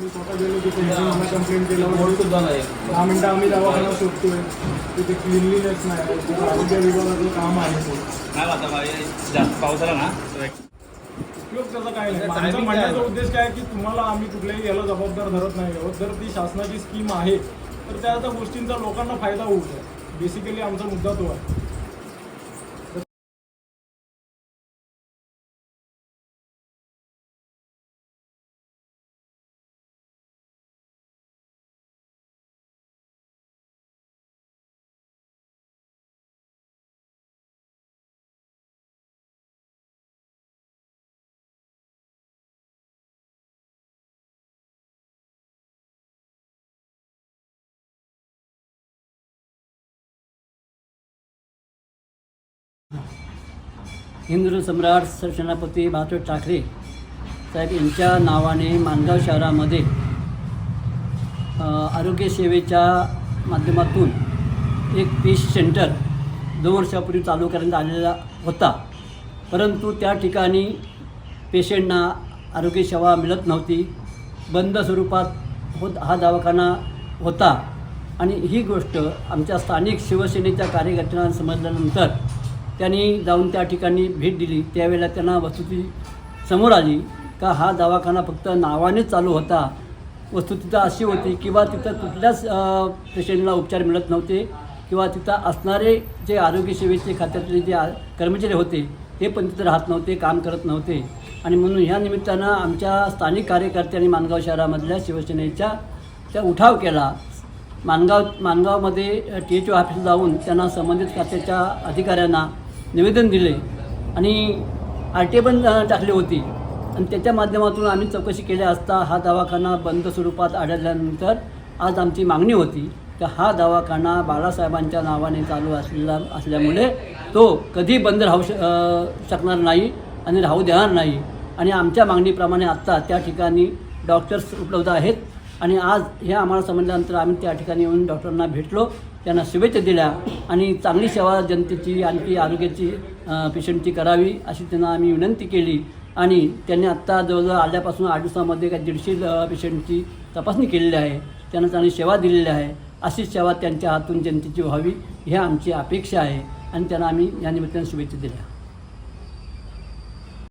मी स्वतः गेलो तिथे मला कंप्लेंट केलं. बोर्ड सुद्धा नाही. दहा मिनटं आम्ही दवाखाना शोधतोय तिथे क्लिनलीनेस नाही. तिथे आरोग्य विभागाचं काम आहे ते. काय वाटतं मला जास्त पाऊस आला ना? उपयोग त्याचा काय नाही. माझा म्हणण्याचा? उद्देश काय आहे की तुम्हाला आम्ही कुठल्याही याला जबाबदार धरत नाही आहोत. जर ती शासनाची स्कीम आहे तर त्या त्या गोष्टींचा लोकांना फायदा होऊ शकतो. बेसिकली आमचा मुद्दा तो आहे. हिंदू सम्राट सरसेनापती बाळासाहेब ठाकरे साहेब यांच्या नावाने मानगाव शहरामध्ये आरोग्यसेवेच्या माध्यमातून एक पीस सेंटर दोन वर्षापूर्वी चालू करण्यात आलेला होता. परंतु त्या ठिकाणी पेशंटना आरोग्यसेवा मिळत नव्हती. बंद स्वरूपात होत हा दवाखाना होता. आणि ही गोष्ट आमच्या स्थानिक शिवसेनेच्या कार्यकर्त्यांना समजल्यानंतर त्यांनी जाऊन त्या ठिकाणी भेट दिली. त्यावेळेला त्यांना वस्तुती समोर आली का हा दवाखाना फक्त नावानेच चालू होता. वस्तुस्थिती अशी होती किंवा तिथं कुठल्याच पेशंटला उपचार मिळत नव्हते किंवा तिथं असणारे जे आरोग्य सेवेचे खात्यातले जे कर्मचारी होते ते पण तिथं राहत नव्हते काम करत नव्हते. आणि म्हणून ह्या निमित्तानं आमच्या स्थानिक कार्यकर्त्यांनी माणगाव शहरामधल्या शिवसेनेच्या त्या उठाव केला. माणगाव माणगावमध्ये टी एच ओ ऑफिस जाऊन त्यांना संबंधित खात्याच्या अधिकाऱ्यांना निवेदन दिले आणि आर टी पण टाकली होती. आणि त्याच्या माध्यमातून आम्ही चौकशी केली असता हा दवाखाना बंद स्वरूपात आढळल्यानंतर आज आमची मागणी होती की हा दवाखाना बाळासाहेबांच्या नावाने चालू असलेला असल्यामुळे तो कधी बंद राहू श शकणार नाही आणि राहू देणार नाही. आणि आमच्या मागणीप्रमाणे आत्ता त्या ठिकाणी डॉक्टर्स उपलब्ध आहेत. आणि आज हे आम्हाला समजल्यानंतर आम्ही त्या ठिकाणी येऊन डॉक्टरांना भेटलो. त्यांना शुभेच्छा दिल्या आणि चांगली सेवा जनतेची आणखी आरोग्याची पेशंटची करावी अशी त्यांना आम्ही विनंती केली. आणि त्यांनी आत्ता जवळजवळ आल्यापासून आठ दिवसामध्ये काही दीडशे पेशंटची तपासणी केलेली आहे. त्यांना चांगली सेवा दिलेली आहे. अशीच सेवा त्यांच्या हातून जनतेची व्हावी ही आमची अपेक्षा आहे. आणि त्यांना आम्ही या निमित्ताने शुभेच्छा दिल्या.